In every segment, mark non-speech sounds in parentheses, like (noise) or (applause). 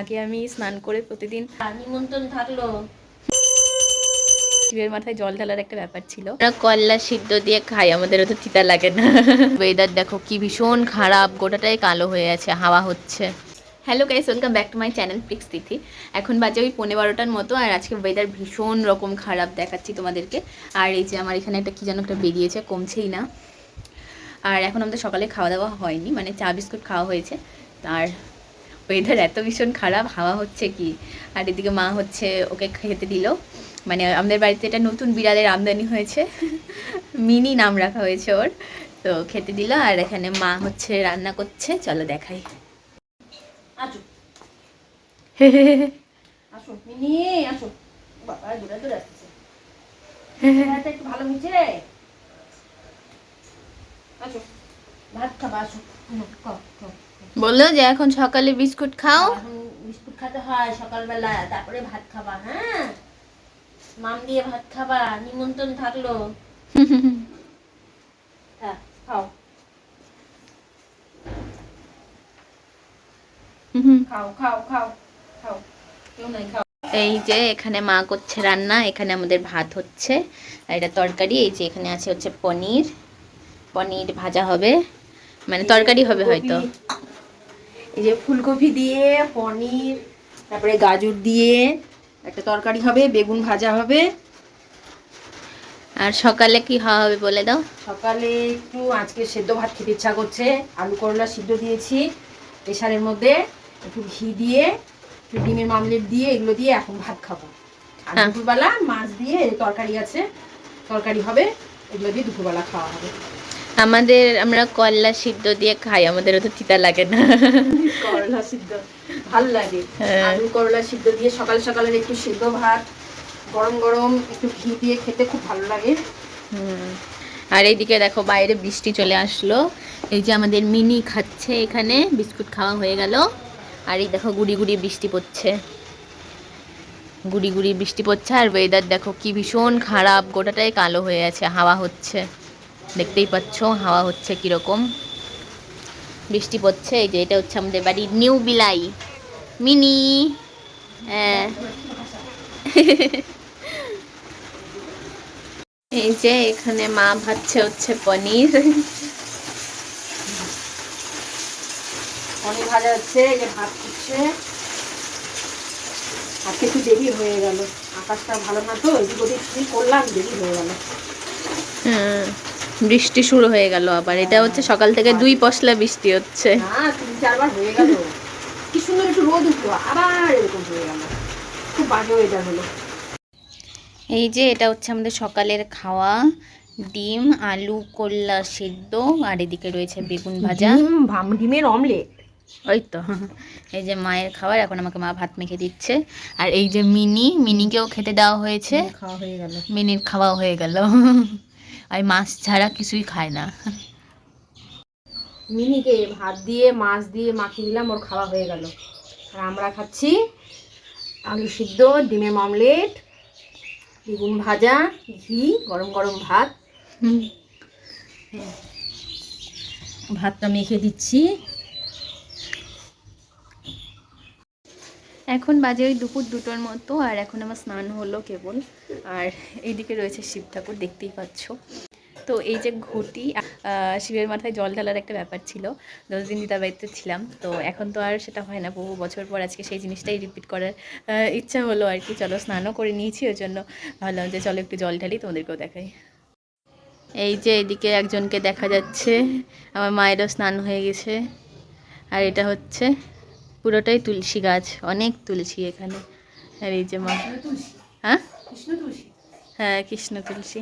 আগে আমি স্নান করে প্রতিদিন নিমন্ত্রণ থাকল। শিবের মাথায় জল ঢালার একটা ব্যাপার ছিল। আমরা কল্লা সিদ্ধ দিয়ে খাই আমাদের অত তিতা লাগে না। (laughs) ওয়েদার দেখো কি ভীষণ খারাপ গোটাটাই কালো হয়ে আছে হাওয়া হচ্ছে। Hello guys welcome back to my channel প্লিক্স Tithi এখন বাজে ওই পনেরো বারোটার মতো আর আজকে ওয়েদার ভীষণ রকম খারাপ দেখাচ্ছি তোমাদেরকে। আর এই যে আমার এখানে একটা কি যেন একটা বেরিয়েছে কমছেই না। আর এখন আমাদের সকালে খাওয়া দাওয়া হয়নি মানে চা বিস্কুট খাওয়া হয়েছে। আর ওয়েদার এত ভীষণ খারাপ হাওয়া হচ্ছে কি? আর এদিকে মা হচ্ছে ওকে খেতে দিল। মানে আমাদের বাড়িতে এটা নতুন বিড়ালের আমদানি হয়েছে। মিনি নাম রাখা হয়েছে ওর। তো খেতে দিল আর এখানে মা হচ্ছে রান্না করছে। চলো দেখাই। (laughs) ভালো হয়েছে আসো। ভাত খাবা। বলল যে এখন সকালে বিস্কুট খাও। বিস্কুট খেতে হয় সকালবেলা তারপরে ভাত খাবা হ্যাঁ? মাম দিয়ে ভাত খাবা নিমন্ত্রণ থাকল। হ্যাঁ খাও। খাও খাও খাও খাও। কেউ নাই খাও। এই যে এখানে মা করছে রান্না এখানে আমাদের ভাত হচ্ছে। আর এটা তরকারি এই যে এখানে আছে হচ্ছে পনির। পনির ভাজা হবে। মানে তরকারি হবে হয়তো। এই যে ফুলকপি দিয়ে পনির তারপরে গাজর দিয়ে একটা তরকারি হবে বেগুন ভাজা হবে। আর সকালে কি খাওয়া হবে বলে দাও? সকালে একটু আজকে সেদ্ধ ভাত খেতে ইচ্ছা করছে। আলু করলা সিদ্ধ দিয়েছি প্রেশারের মধ্যে। একটু ঘি দিয়ে একটু ডিমের মামলেট দিয়ে এগুলো দিয়ে এখন ভাত খাব। আর হ্যাঁ। দুপুরবেলা মাছ দিয়ে তরকারি আছে তরকারি হবে এগুলো দিয়ে দুপুরবেলা খাওয়া হবে। আমাদের আমরা কল্লা সিদ্ধ দিয়ে খাই আমাদের অত তিতা লাগে না। করলা সিদ্ধ ভালো লাগে। হ্যাঁ। আলু করলা সিদ্ধ দিয়ে সকাল সকালের একটু সিদ্ধ ভাত গরম গরম একটু ঘি দিয়ে খেতে খুব ভালো লাগে। আর এইদিকে দেখো বাইরে বৃষ্টি চলে আসলো। এই যে আমাদের মিনি খাচ্ছে এখানে বিস্কুট খাওয়া হয়ে গেল। আর এই দেখো গুড়ি গুড়ি বৃষ্টি পড়ছে। গুড়ি গুড়ি বৃষ্টি পড়ছে আর ওয়েদার দেখো কি ভীষণ খারাপ গোটাটাই কালো হয়ে আছে হাওয়া হচ্ছে। দেখতেই পাচ্ছ হাওয়া হচ্ছে কীরকম। বৃষ্টি পড়ছে এই যে এটা হচ্ছে আমাদের বাড়ির নিউ বিলাই। মিনি হ্যাঁ। (laughs) এই যে এখানে মা ভাজছে হচ্ছে পনির। ভাজা হচ্ছে এই যে ভাত ফুটছে আজকে একটু দেরি হয়ে গেল। আকাশটা ভালো না তো এদিক ওদিক করলাম দেরি হয়ে গেল। হুম, বৃষ্টি শুরু হয়ে গেল আবার। এটা হচ্ছে সকাল থেকে দুই পশলা বৃষ্টি হচ্ছে। না তিন চারবার গেল। কি সুন্দর একটু রোদ উঠল আবার এরকম হয়ে গেল। খুব বাজে ওয়েদার হলো। এই যে এটা হচ্ছে আমাদের সকালের খাওয়া ডিম আলু কল্লা সেদ্ধ আর এদিকে রয়েছে বেগুন ভাজা। ভাম ডিমের অমলেট ওই তো এই যে মায়ের খাবার এখন আমাকে মা ভাত মেখে দিচ্ছে। আর এই যে মিনি মিনিকেও খেতে দেওয়া হয়েছে। খাওয়া হয়ে গেল। মিনির খাওয়া হয়ে গেল। আর মাছ ছাড়া কিছুই খায় না। মিনিকে ভাত দিয়ে মাছ দিয়ে মাখিয়ে দিলাম ওর খাওয়া হয়ে গেল। আর আমরা খাচ্ছি আলু সিদ্ধ ডিমের মামলেট বেগুন ভাজা ঘি গরম গরম ভাত। ভাতটা মেখে দিচ্ছি। এখন বাজে ওই দুপুর দুটোর মতো, আর এখন আমার স্নান হলো কেবল। আর এইদিকে রয়েছে শিব ঠাকুর, দেখতেই পাচ্ছ। তো এই যে ঘটি শিবের মাথায় জল ঢালার একটা ব্যাপার ছিল। যতদিন দিদা বাড়িতে ছিলাম, তো এখন তো আর সেটা হয় না। বহু বছর পর আজকে সেই জিনিসটাই রিপিট করার ইচ্ছা হলো আর কি। চলো স্নানও করে নিয়েছি, ওই জন্য ভাবলাম যে চলো একটু জল ঢালি, তোমাদেরকেও দেখাই। এই যে এদিকে একজনকে দেখা যাচ্ছে। আমার মায়েরও স্নান হয়ে গেছে। আর এটা হচ্ছে পুরোটাই তুলসী গাছ অনেক তুলসী এখানে। আর এই যে মা হ্যাঁ? কৃষ্ণ তুলসী? হ্যাঁ কৃষ্ণ তুলসী।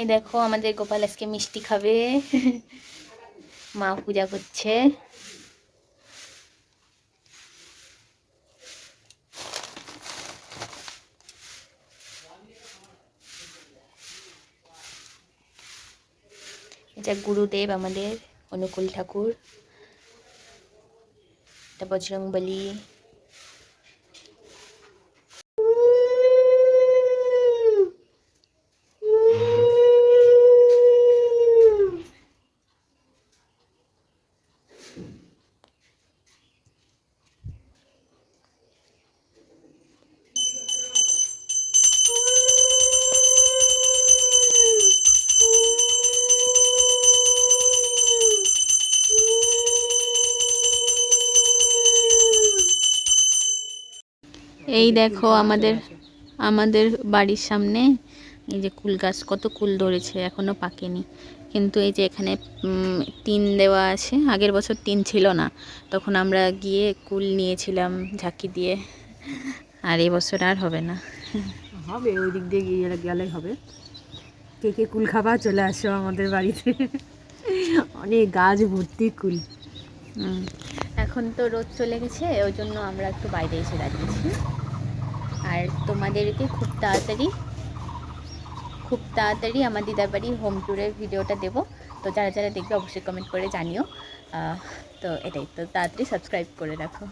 এই দেখো আমাদের গোপাল আজকে মিষ্টি খাবে। মা পূজা করছে। এটা গুরুদেব আমাদের, অনুকূল ঠাকুর। এটা বজরং বলি এই দেখো আমাদের আমাদের বাড়ির সামনে এই যে কুল গাছ কত কুল ধরেছে এখনও পাকেনি। কিন্তু এই যে এখানে টিন দেওয়া আছে আগের বছর টিন ছিল না। তখন আমরা গিয়ে কুল নিয়েছিলাম ঝাঁকি দিয়ে আর এই বছর আর হবে না। হবে ওই দিক দিয়ে গিয়ে গেলে হবে। কে কে কুল খাবার চলে আসো আমাদের বাড়িতে। অনেক গাছ ভর্তি কুল। এখন তো রোদ চলে গেছে ওই জন্য আমরা একটু বাইরে এসে দাঁড়িয়েছি। আর তোমাদেরকে খুব তাড়াতাড়ি খুব তাড়াতাড়ি আমার দিদার বাড়ি হোম ট্যুরের ভিডিওটা দেবো। তো যারা যারা দেখবে অবশ্যই কমেন্ট করে জানিও। তো এটাই, তো তাড়াতাড়ি সাবস্ক্রাইব করে রাখো।